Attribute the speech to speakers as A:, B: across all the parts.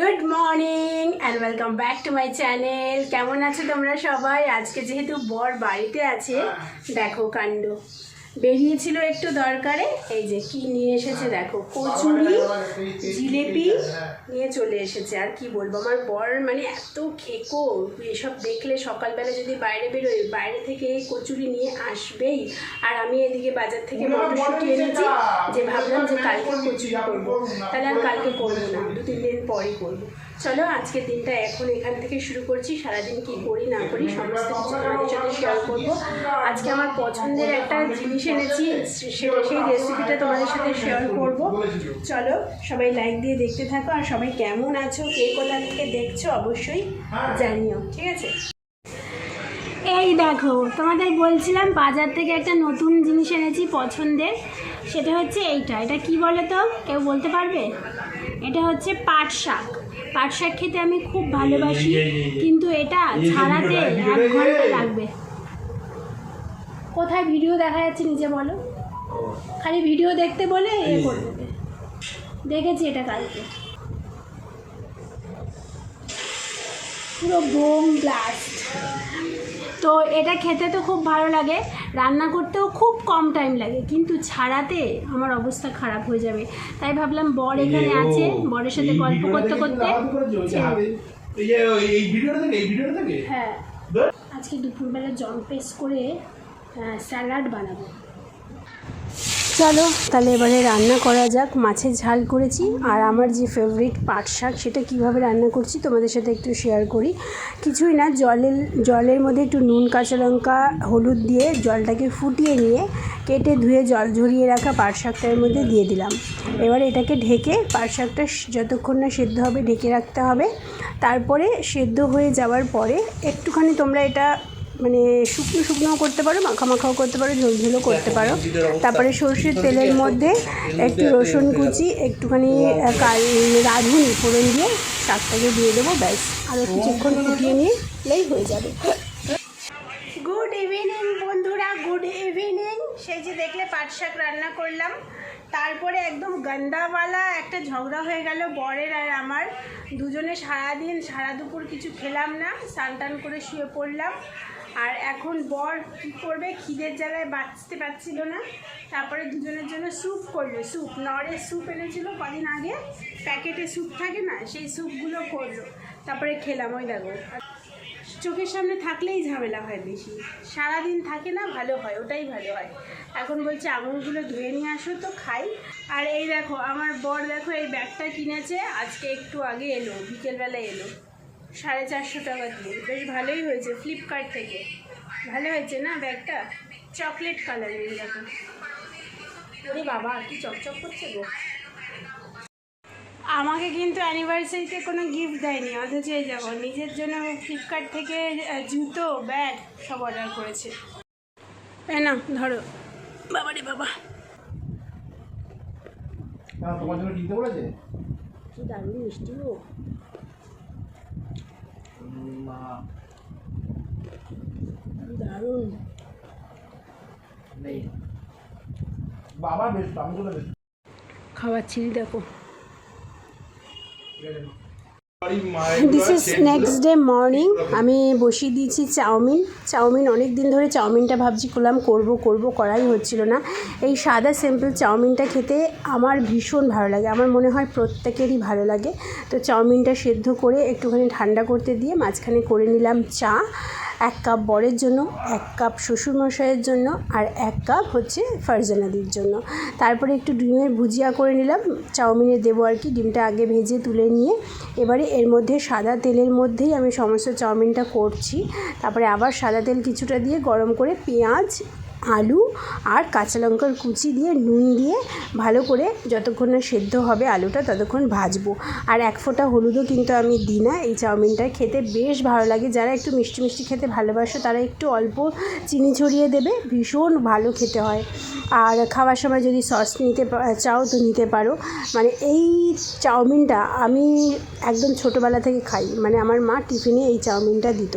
A: Good morning and welcome back to my channel কেমন আছো তোমরা সবাই? আজকে যেহেতু বর বাড়িতে আছে দেখো কাণ্ড। বেরিয়েছিল একটু দরকারে এই যে কি নিয়ে এসেছে দেখো কচুরি জিলেপি নিয়ে চলে এসেছে আর কি বলব? আমার বর মানে এত খেকো এসব দেখলে সকালবেলা যদি বাইরে বেরোই বাইরে থেকে এই কচুরি নিয়ে আসবেই। আর আমি এদিকে বাজার থেকে মটরশুঁটি এনেছি। যে ভাবলাম যে কালকে কচুরি করব, তাহলে আর কালকে করব না, দু, তিন দিন পরই করব। চলো, আজকের দিনটা এখন এখান থেকে শুরু করছি, সারাদিন কি করি না করি, সমস্ত কিছু তোমাদের সাথে শেয়ার করব। আজকে আমার পছন্দের একটা জিনিস এনেছি সেটা সেই রেসিপিটা তোমাদের সাথে শেয়ার করব। চলো, সবাই লাইক দিয়ে দেখতে থাকো, আর সবাই কেমন আছো, কে কোথা থেকে দেখছ, অবশ্যই জানিও, ঠিক আছে? এই দেখো তোমাদের বলছিলাম বাজার থেকে একটা নতুন জিনিস এনেছি পছন্দের। সেটা হচ্ছে এইটা। এটা কি বলো তো? কেউ বলতে পারবে? এটা হচ্ছে পাট শাক। পাট শাক খেতে আমি খুব ভালোবাসি কিন্তু এটা ছাড়াতে এক ঘণ্টা লাগবে। কোথায় ভিডিও দেখা যাচ্ছে নিজে বলো? খালি ভিডিও দেখতে বলে এ করে দেবে দেখেছি এটা কালকে। পুরো বোম ব্লাস্ট। তো এটা খেতে তো খুব ভালো লাগে রান্না করতেও খুব কম টাইম লাগে কিন্তু ছাড়াতে আমার অবস্থা খারাপ হয়ে যাবে। তাই ভাবলাম বর এখানে আছে বরের সাথে গল্প করতে করতে। হ্যাঁ। আজকে দুপুরবেলা জল পেস্ট করে স্যালাড বানাবো। চলো, তাহলে এবারে রান্না করা যাক। মাছের ঝাল করেছি আর আমার যে ফেভারিট পাট শাক, সেটা কীভাবে রান্না করছি তোমাদের সাথে একটু শেয়ার করি। কিছুই না, জলের জলের মধ্যে একটু নুন, কাঁচা লঙ্কা, হলুদ দিয়ে জলটাকে ফুটিয়ে নিয়ে কেটে ধুয়ে জল ঝরিয়ে রাখা পাট শাকটার মধ্যে দিয়ে দিলাম। এবার এটাকে ঢেকে পাট শাকটা যতক্ষণ না সেদ্ধ হবে, ঢেকে রাখতে হবে। তারপরে সেদ্ধ হয়ে যাওয়ার পরে একটুখানি তোমরা এটা মানে শুকনো শুকনোও করতে পারো মাখা মাখাও করতে পারো ঝোল ঝোলও করতে পারো। তারপরে সর্ষের তেলের মধ্যে একটু রসুন কুচি একটুখানি কাল রাঁধুনি ফোড়ন দিয়ে শাকটাকে দিয়ে দেবো ব্যাস। আরও কিছুক্ষণ ফুটিয়ে নিলেই হয়ে যাবে। গুড ইভিনিং বন্ধুরা গুড ইভিনিং সেই যে দেখলে পাট শাক রান্না করলাম। তারপরে একদম গন্দাওয়ালা একটা ঝগড়া হয়ে গেল বরের আর আমার। দুজনে সারাদিন সারা দুপুর কিছু খেলাম না স্নান টান করে শুয়ে পড়লাম। আর এখন বর কী করবে? খিদের জ্বালায় বাঁচতে পারছিল না। তারপরে দুজনের জন্য স্যুপ করল স্যুপ। নরের স্যুপ এনেছিল কদিন আগে। প্যাকেটে স্যুপ থাকে না, সেই স্যুপগুলো করল। তারপরে খেলাম, ওই দেখো। চোখের সামনে থাকলেই ঝামেলা হয় বেশি। সারাদিন থাকে না, ভালো হয়, ওটাই ভালো হয়। এখন বলছে, আঙুরগুলো ধুয়ে নিয়ে আসো তো, খাই। আর এই দেখো, আমার বর দেখো এই ব্যাগটা কিনেছে, আজকে একটু আগে এলো বিকেলবেলা এলো। সাড়ে চারশো টাকা দিয়ে। বেশ ভালোই হয়েছে ফ্লিপকার্ট থেকে। ভালো হয়েছে না ব্যাগটা? চকলেট কালারের দেখো ওরে বাবা কি চকচক করছে গো। আমাকে কিন্তু অ্যানিভার্সারিতে কোনো গিফট দেয়নি অথচ এই যাব নিজের জন্য ফ্লিপকার্ট থেকে জুতো ব্যাগ সব অর্ডার করেছে। এ না ধরো। বাবা রে বাবা।
B: হ্যাঁ, তোমার জন্য
A: কি দারুণ মিষ্টি গো।
B: না
A: দারুণ
B: নেই বাবা বেশ আমি চলে বেশ
A: খাওয়াচ্ছি দেখো
B: মায়ের
A: this is next day morning আমি বসিয়ে দিয়েছি চাউমিন। চাউমিন অনেক দিন ধরে চাউমিনটা ভাবছি করলাম, করব করব, করাই হচ্ছিল না। এই সাদা সিম্পল চাউমিনটা খেতে আমার ভীষণ ভালো লাগে। আমার মনে হয় প্রত্যেকেরই ভালো লাগে। তো চাউমিনটা সেদ্ধ করে একটুখানি ঠান্ডা করতে দিয়ে মাঝখানে করে নিলাম চা। এক কাপ বরের জন্য, এক কাপ শ্বশুরমশাইয়ের জন্য আর এক কাপ হচ্ছে ফারজানাদির জন্য। তারপরে একটু ডিমের ভুজিয়া করে নিলাম চাউমিনে দেবো আর কি, ডিমটা আগে ভেজে তুলে নিয়ে এবারে এর মধ্যে সাদা তেলের মধ্যেই আমি সমস্ত চাউমিনটা করছি। তারপরে আবার সাদা তেল কিছুটা দিয়ে গরম করে পেঁয়াজ আলু আর কাঁচা লঙ্কার কুচি দিয়ে, নুন দিয়ে ভালো করে যতক্ষণ না সেদ্ধ হবে আলুটা ততক্ষণ ভাজবো। আর এক ফোঁটা হলুদও কিন্তু আমি দিই না। এই চাউমিনটা খেতে বেশ ভালো লাগে। যারা একটু মিষ্টি মিষ্টি খেতে ভালোবাসো, তারা একটু অল্প চিনি ছড়িয়ে দেবে। ভীষণ ভালো খেতে হয়। আর খাওয়ার সময় যদি সস নিতে চাও তো নিতে পারো। মানে এই চাউমিনটা আমি একদম ছোটোবেলা থেকে খাই। মানে আমার মা টিফিনে এই চাউমিনটা দিত।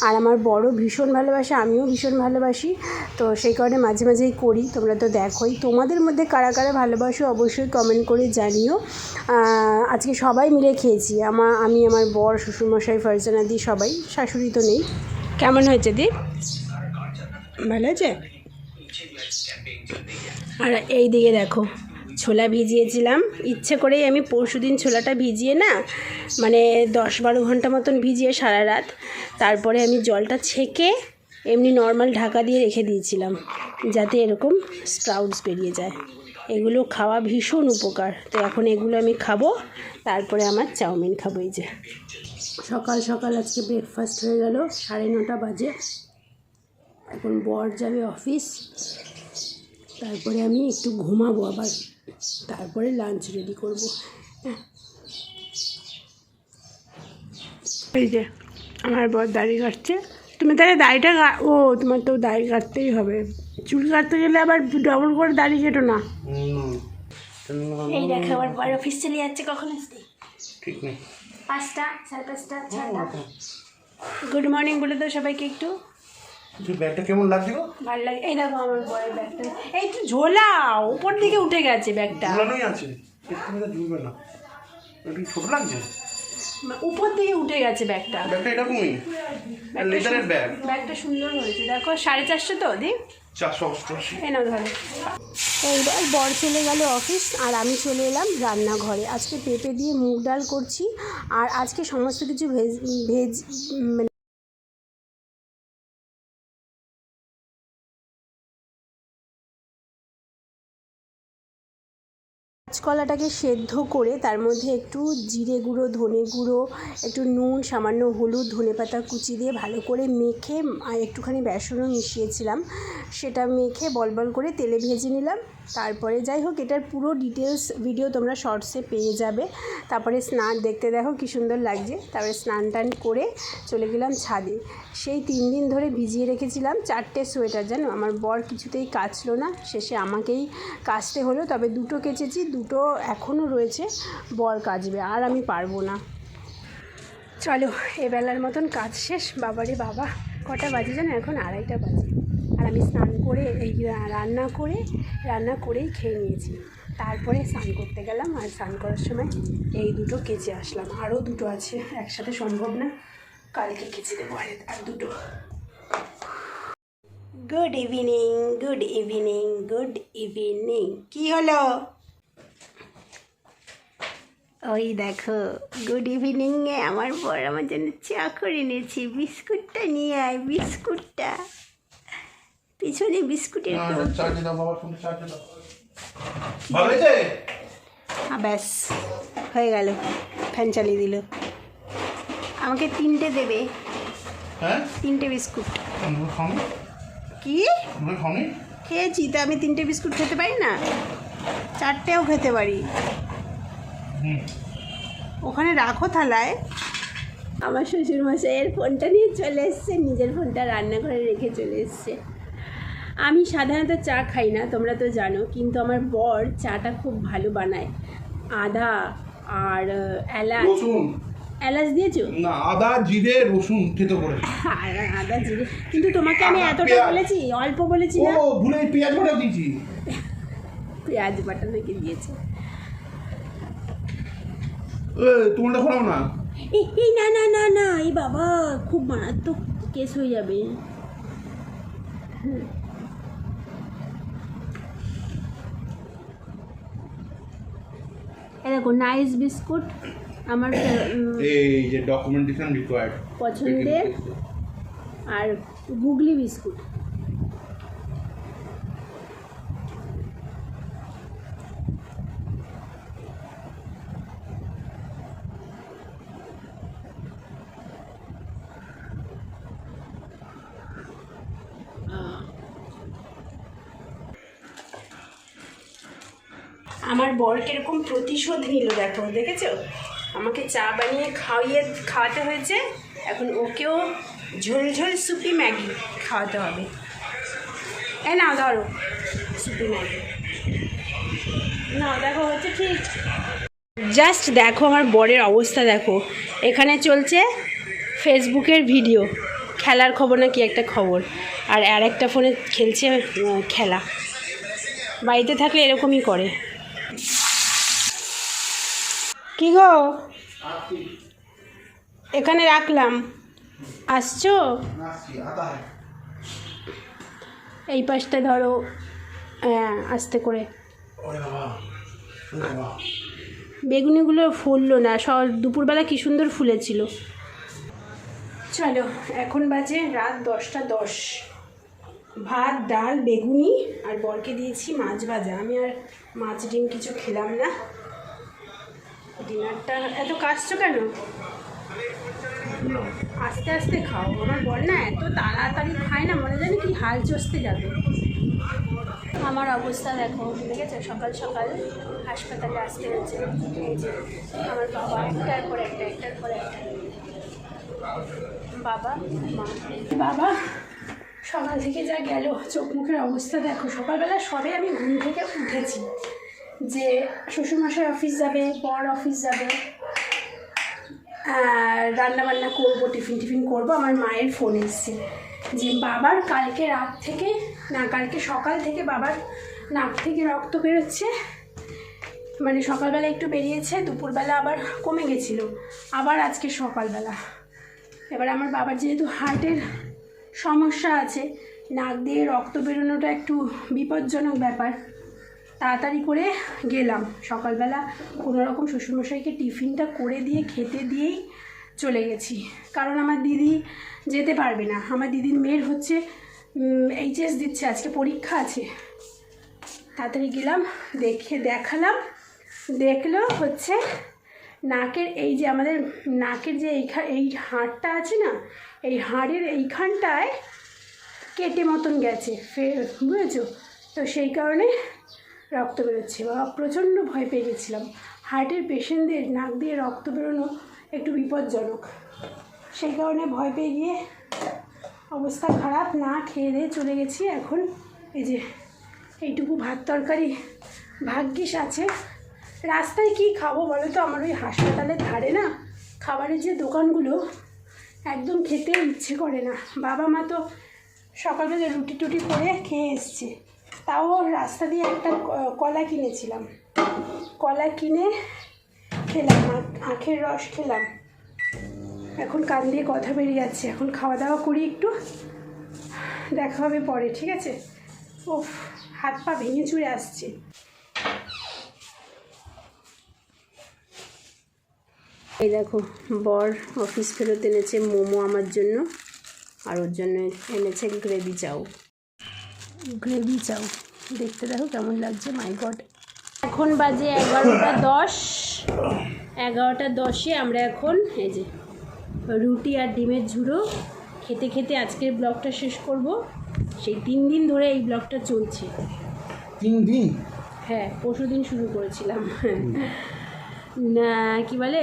A: আর আমার বড় ভীষণ ভালোবাসে, আমিও ভীষণ ভালোবাসি। তো সেই কারণে মাঝে মাঝেই করি, তোমরা তো দেখোই। তোমাদের মধ্যে কারা কারা ভালোবাসো অবশ্যই কমেন্ট করে জানিও। আজকে সবাই মিলে খেয়েছি। আমার আমি, আমার বর, শ্বশুরমশাই, ফারজানা দি, সবাই। শাশুড়ি তো নেই। কেমন হয়েছে দি? ভালো হয়েছে আর এই দিকে দেখো, ছোলা ভিজিয়েছিলাম। ইচ্ছে করেই আমি পরশুদিন ছোলাটা ভিজিয়ে না মানে দশ বারো ঘণ্টা মতন ভিজিয়ে সারা রাত, তারপরে আমি জলটা ছেঁকে এমনি নর্মাল ঢাকা দিয়ে রেখে দিয়েছিলাম, যাতে এরকম স্প্রাউটস বেরিয়ে যায়। এগুলো খাওয়া ভীষণ উপকার। তো এখন এগুলো আমি খাব, তারপরে আমার চাউমিন খাব এই যে। সকাল সকাল আজকে ব্রেকফাস্ট হয়ে গেল, সাড়ে নটা বাজে। এখন বর যাবে অফিস তারপরে আমি একটু ঘুমাবো আবার। তারপরে লাঞ্চ রেডি করব। এই যে আমার বর দাড়ি কাটছে তুমি তাহলে দাড়িটা কা- ও তোমার তো দাড়ি কাটতেই হবে। চুল কাটতে গেলে আবার ডবল করে দাড়ি কেটো না। এই দেখো আমার বর অফিস চলে যাচ্ছে কখন আসতে
B: ঠিক নেই।
A: পাঁচটা সাড়ে পাঁচটা ছটা গুড মর্নিং বলে দাও সবাইকে একটু।
B: তুই ব্যাগটা কেমন লাগছে গো
A: ভালো লাগে। এই দেখো আমার বরের ব্যাগটা। এই একটু ঝোলা উপর দিকে উঠে গেছে ব্যাগটা।
B: ঝুলানোই আছে। এখানে ঝুলবে না। একটু ছোট লাগছে?
A: উপর দিকে উঠে গেছে ব্যাগটা।
B: ব্যাগটা এরকমই? লেদারের ব্যাগ।
A: ব্যাগটা সুন্দর হয়েছে। দেখো সাড়ে চারশো তো দি?
B: চারশো অষ্টআশি।
A: এই ধরো। এইবার বর চলে গেল অফিস আর আমি চলে এলাম রান্নাঘরে। আজকে পেঁপে দিয়ে মুগ ডাল করছি আর আজকে সমস্ত কিছু ভেজ ভেজ কাঁচকলাটাকে সেদ্ধ করে তার মধ্যে একটু জিরে গুঁড়ো, ধনে গুঁড়ো, একটু নুন, সামান্য হলুদ, ধনে পাতা কুচি দিয়ে ভালো করে মেখে একটুখানি বেসনও মিশিয়েছিলাম। সেটা মেখে বল বল করে তেলে ভেজে নিলাম। তারপরে যাই হোক, এটার পুরো ডিটেলস ভিডিও তোমরা শর্টসে পেয়ে যাবে। তারপরে স্নান, দেখতে দেখো কী সুন্দর লাগছে। তারপরে স্নান টান করে চলে গেলাম ছাদে। সেই তিন দিন ধরে ভিজিয়ে রেখেছিলাম। চারটে সোয়েটার, জানো? আমার বর কিছুতেই কাচলো না। শেষে আমাকেই কাচতে হলো। তবে দুটো কেচেছি দুটো এখনও রয়েছে, বর কাচবে আর আমি পারব না। চলো, এবেলার মতন কাজ শেষ, বাবারে বাবা, কটা বাজে জানো এখন আড়াইটা বাজে। আর আমি স্নান করে এই রান্না করে, রান্না করেই খেয়ে নিয়েছি। তারপরে স্নান করতে গেলাম, আর স্নান করার সময় এই দুটো কেচে আসলাম। আরও দুটো আছে, একসাথে সম্ভব না। কালকে কেচে দেবো আর আর দুটো। Good evening good evening good evening কি হলো? ওই দেখো গুড ইভিনিংয়ে আমার বর আমার জন্য চা করে এনেছি বিস্কুটটা নিয়ে আয় বিস্কুটটা। পিছনে বিস্কুটের
B: হয়েছে?
A: আ, ব্যাস হয়ে গেল ফ্যান চালিয়ে দিল। আমাকে তিনটে দেবে।
B: হ্যাঁ?
A: তিনটে বিস্কুট। কি? খেয়েছি তা আমি তিনটে বিস্কুট খেতে পারি না? চারটেও খেতে পারি। ওখানে রাখো থালায়। আমার শ্বশুর মশাইয়ের ফোনটা নিয়ে চলে এসছে নিজের ফোনটা রান্নাঘরে রেখে চলে এসছে। আমি সাধারণত চা খাই না তোমরা তো জানো কিন্তু আমার বর চাটা খুব ভালো বানায়। আদা আর এলাচ। এলাচ দিয়েছ?
B: না আদা জিরে রসুন খেতে করে।
A: আর আদা জিরে। কিন্তু তোমাকে আমি এতটা বলেছি অল্প বলেছি না?
B: ও ভুলে পেঁয়াজ বাটা দিয়েছি।
A: পেঁয়াজ বাটা নাকি দিয়েছে?
B: এ তোমারটা খোলাও না।
A: এই এই না না না না এই বাবা খুব মারাত্মক কেস হয়ে যাবে। দেখো নাইস বিস্কুট আমার
B: এই যে ডকুমেন্টেশন রিকোয়ার্ড
A: পছন্দের আর গুগলি বিস্কুট আমার বর কীরকম প্রতিশোধ নিল দেখো, দেখেছ? আমাকে চা বানিয়ে খাওয়িয়ে খাওয়াতে হয়েছে, এখন ওকেও ঝোল ঝোল সুপি ম্যাগি খাওয়াতে হবে। এ না ধরো, সুপি ম্যাগি। না দেখো, হচ্ছে ঠিক। জাস্ট দেখো আমার বরের অবস্থা, দেখো। এখানে চলছে ফেসবুকের ভিডিও, খেলার খবর না কি একটা খবর। আর আর একটা ফোনে খেলছে খেলা। বাড়িতে থাকলে এরকমই করে। কি গো? এখানে রাখলাম। আসছো? এই পাশটা ধরো। হ্যাঁ আস্তে করে। বেগুনিগুলো ফুললো না। সব দুপুরবেলা কি সুন্দর ফুলেছিল। চলো, এখন বাজে রাত দশটা দশ। ভাত, ডাল, বেগুনি আর বরকে দিয়েছি মাছ ভাজা। আমি আর মাছ ডিম কিছু খেলাম না। ডিনারটা এত কাশছো কেন? আস্তে আস্তে খাও। আমার বল না এত তাড়াতাড়ি খায় না মনে জানি কি হাল চষতে যাবে। আমার অবস্থা দেখো ঠিক আছে সকাল সকাল হাসপাতালে আসতে হচ্ছে। এই যে আমার বাবা একটার পর একটা একটার পর একটা। বাবা মা। বাবা সকাল থেকে যা গেল চোখ মুখের অবস্থা দেখো। সকালবেলা সবে আমি ঘুম থেকে উঠেছি। যে শ্বশুরমশাই অফিস যাবে, বর অফিস যাবে রান্না বান্না করব, টিফিন টিফিন করব, আমার মায়ের ফোন এসছে। যে বাবার কালকে রাত থেকে, না, কালকে সকাল থেকে বাবার নাক থেকে রক্ত বেরোচ্ছে। মানে সকালবেলা একটু বেরিয়েছে, দুপুরবেলা আবার কমে গেছিল। আবার আজকে সকালবেলা। এবার আমার বাবার যেহেতু হার্টের সমস্যা আছে, নাক দিয়ে রক্ত বেরোনোটা একটু বিপজ্জনক ব্যাপার। তাড়াতাড়ি করে গেলাম। সকালবেলা কোনো রকম শ্বশুরমশাইকে টিফিনটা করে দিয়ে, খেতে দিয়েই চলে গেছি। কারণ আমার দিদি যেতে পারবে না। আমার দিদির মেয়ের হচ্ছে এইচএস দিচ্ছে, আজকে পরীক্ষা আছে। তাড়াতাড়ি গেলাম, দেখে দেখালাম। দেখল হচ্ছে নাকের এই যে আমাদের নাকের যে এইখা, এই হাড়টা আছে না, এই হাড়ের এইখানটায় কেটে মতন গেছে। ফের বুঝেছ? তো সেই কারণে রক্ত বেরোচ্ছে বা প্রচণ্ড ভয় পেয়ে গেছিলাম। হার্টের পেশেন্টদের নাক দিয়ে রক্ত বেরোনো একটু বিপজ্জনক। সেই কারণে ভয় পেয়ে গিয়ে অবস্থা খারাপ, না খেয়ে দিয়ে চলে গেছি। এখন এই যে এইটুকু ভাত তরকারি ভাগ্যিস আছে। রাস্তায় কি খাব বলো তো? আমার ওই হাসপাতালের ধারে না খাবারের যে দোকানগুলো একদম খেতে ইচ্ছে করে না। বাবা মা তো সকালবেলা রুটি টুটি করে খেয়ে এসছে। তাও রাস্তা দিয়ে একটা কলা কিনেছিলাম। কলা কিনে খেলাম, আখ- আখের রস খেলাম। এখন কান দিয়ে কথা বেরিয়ে যাচ্ছে। এখন খাওয়া দাওয়া করি একটু। দেখা হবে পরে, ঠিক আছে? ও হাত পা ভেঙে চুরে আসছে। এই দেখো, বর অফিস ফেরত এনেছে মোমো আমার জন্য। আর ওর জন্য এনেছে গ্রেভি চাউ গ্রেভি চাউ দেখতে দেখো কেমন লাগছে মাই গড এখন বাজে এগারোটা দশ। এগারোটা দশে আমরা এখন এই যে রুটি আর ডিমের ঝুড়ো। খেতে খেতে আজকের ব্লগটা শেষ করব। সেই তিন দিন ধরে এই ব্লগটা চলছে।
B: তিন দিন?
A: হ্যাঁ পরশু দিন শুরু করেছিলাম। না কি বলে?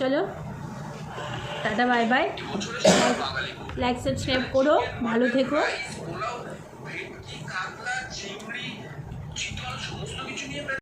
A: চলো tata bye bye. Like subscribe করো। ভালো থেকো।